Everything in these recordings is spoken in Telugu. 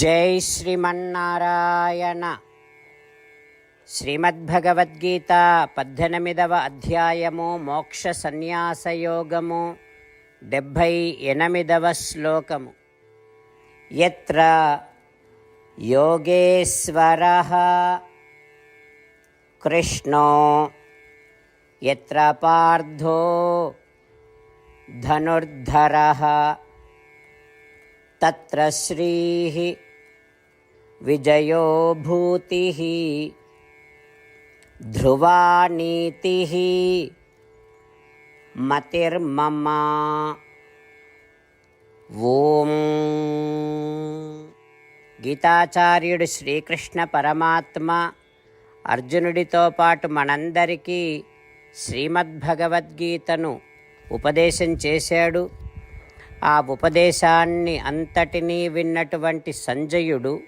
జై శ్రీమన్నారాయణ. శ్రీమద్భగవద్గీత పద్దెనిమిదవ అధ్యాయము మోక్ష సన్యాసయోగము డెబ్భై ఎనిమిదవ శ్లోకము. ఎత్ర యోగేశ్వర కృష్ణో ఎత్ర పార్థో ధనుర్ధర తత్ర శ్రీ విజయో భూతిः ధ్రువా నీతిः ఓం. గీతాచార్యుడు శ్రీకృష్ణ పరమాత్మ అర్జునుడితో పాటు మనందరికీ శ్రీమద్భగవద్గీతను ఉపదేశం చేశాడు. ఆ ఉపదేశాన్ని అంతటినీ విన్నటువంటి సంజయుడు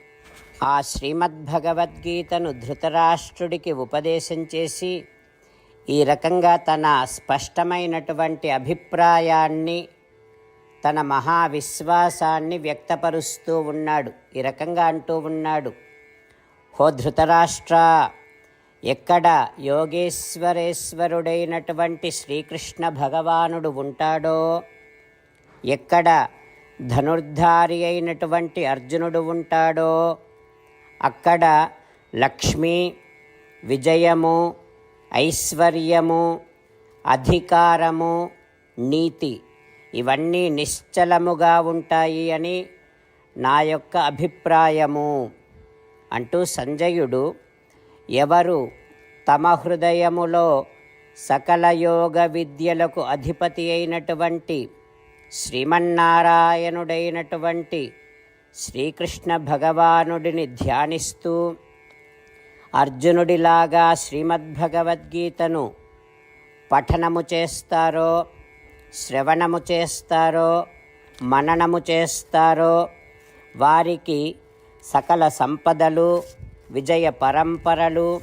ఆ శ్రీమద్భగవద్గీతను ధృతరాష్ట్రుడికి ఉపదేశం చేసి ఈ రకంగా తన స్పష్టమైనటువంటి అభిప్రాయాన్ని తన మహావిశ్వాసాన్ని వ్యక్తపరుస్తూ ఉన్నాడు. ఈ రకంగా అంటూ ఉన్నాడు. హో ధృతరాష్ట్ర ఎక్కడ యోగేశ్వరేశ్వరుడైనటువంటి శ్రీకృష్ణ భగవానుడు ఉంటాడో ఎక్కడ ధనుర్ధారి అయినటువంటి అర్జునుడు ఉంటాడో అక్కడ లక్ష్మి విజయము ఐశ్వర్యము అధికారము నీతి ఇవన్నీ నిశ్చలముగా ఉంటాయి అని నా యొక్క అభిప్రాయము. అంటూ సంజయుడు ఎవరు తమ హృదయములో సకల యోగ విద్యలకు అధిపతి అయినటువంటి శ్రీమన్నారాయణుడైనటువంటి శ్రీకృష్ణ భగవానుడిని ధ్యానిస్తూ అర్జునుడిలాగా శ్రీమద్భగవద్గీతను పఠనము చేస్తారో శ్రవణము చేస్తారో మననము చేస్తారో వారికి సకల సంపదలు విజయ పరంపరలు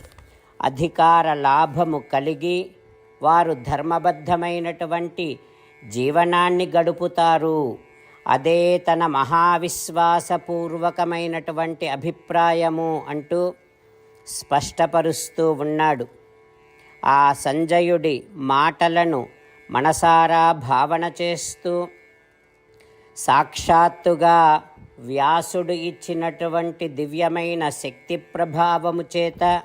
అధికార లాభము కలిగి వారు ధర్మబద్ధమైనటువంటి జీవనాన్ని గడుపుతారు. అదే తన మహావిశ్వాసపూర్వకమైనటువంటి అభిప్రాయము అంటూ స్పష్టపరుస్తూ ఉన్నాడు. ఆ సంజయుడి మాటలను మనసారా భావన చేస్తూ సాక్షాత్తుగా వ్యాసుడు ఇచ్చినటువంటి దివ్యమైన శక్తి ప్రభావము చేత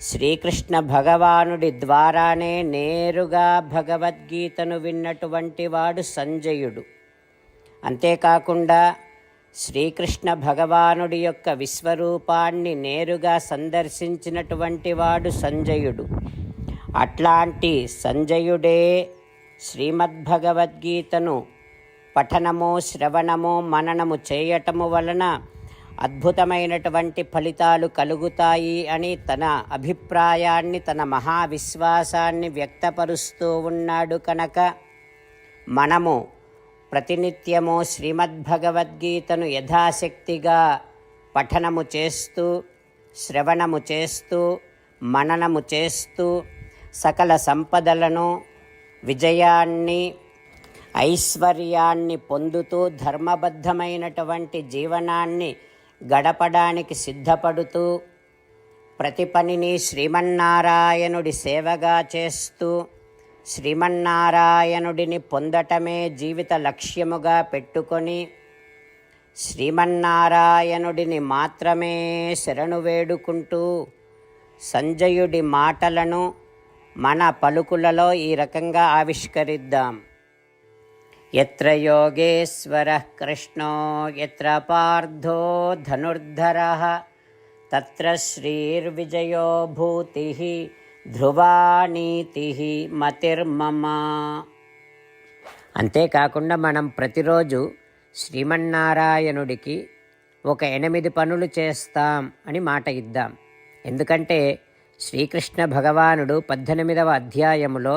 శ్రీకృష్ణ భగవానుడి ద్వారానే నేరుగా భగవద్గీతను విన్నటువంటి వాడు సంజయుడు. అంతేకాకుండా శ్రీకృష్ణ భగవానుడి యొక్క విశ్వరూపాన్ని నేరుగా సందర్శించినటువంటి వాడు సంజయుడు. అట్లాంటి సంజయుడే శ్రీమద్భగవద్గీతను పఠనము శ్రవణము మననము చేయటము వలన అద్భుతమైనటువంటి ఫలితాలు కలుగుతాయి అని తన అభిప్రాయాన్ని తన మహావిశ్వాసాన్ని వ్యక్తపరుస్తూ ఉన్నాడు కనుక. మనము ప్రతినిత్యము శ్రీమద్భగవద్గీతను యథాశక్తిగా పఠనము చేస్తూ శ్రవణము చేస్తూ మననము చేస్తూ సకల సంపదలను విజయాన్ని ఐశ్వర్యాన్ని పొందుతూ ధర్మబద్ధమైనటువంటి జీవనాన్ని గడపడానికి సిద్ధపడుతూ ప్రతి పనిని శ్రీమన్నారాయణుడి సేవగా చేస్తూ శ్రీమన్నారాయణుడిని పొందటమే జీవిత లక్ష్యముగా పెట్టుకొని శ్రీమన్నారాయణుడిని మాత్రమే శరణు వేడుకుంటూ సంజయుడి మాటలను మన పలుకులలో ఈ రకంగా ఆవిష్కరిద్దాం. ఎత్ర యోగేశ్వర కృష్ణో ఎత్ర పార్థో ధనుర్ధర తత్ర శ్రీర్విజయో భూతి ధ్రువానీతి మతిర్మమ అంతేకాకుండా మనం ప్రతిరోజు శ్రీమన్నారాయణుడికి ఒక ఎనిమిది పనులు చేస్తాం అని మాట ఇద్దాం. ఎందుకంటే శ్రీకృష్ణ భగవానుడు పద్దెనిమిదవ అధ్యాయములో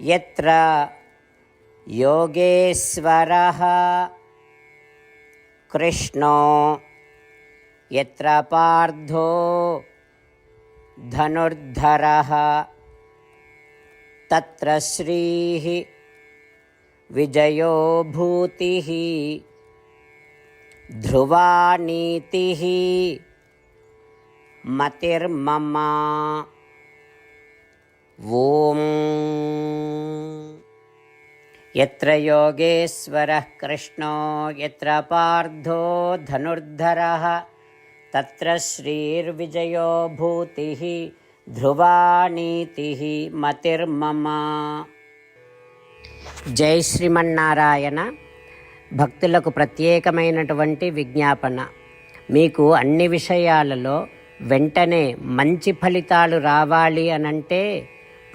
ఎత్ర యోగేశ్వర కృష్ణో ఎత్ర పార్థో ధనుర్ధర తత్ర శ్రీ విజయో భూతి ధ్రువా నీతి మతిర్మమ ఓం. ఎత్ర యోగేశ్వర కృష్ణో ఎత్ర పార్థో ధనుర్ధరः తత్ర శ్రీర్విజయో భూతి ధ్రువానీతి మతిర్మమ. జై శ్రీమన్నారాయణ. భక్తులకు ప్రత్యేకమైనటువంటి విజ్ఞాపన. మీకు అన్ని విషయాలలో వెంటనే మంచి ఫలితాలు రావాలి అనంటే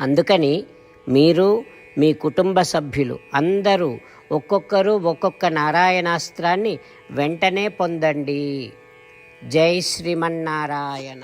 అందుకని మీరు మీ కుటుంబ సభ్యులు అందరూ ఒక్కొక్కరు ఒక్కొక్క నారాయణాస్త్రాన్ని వెంటనే పొందండి. జై శ్రీమన్నారాయణ.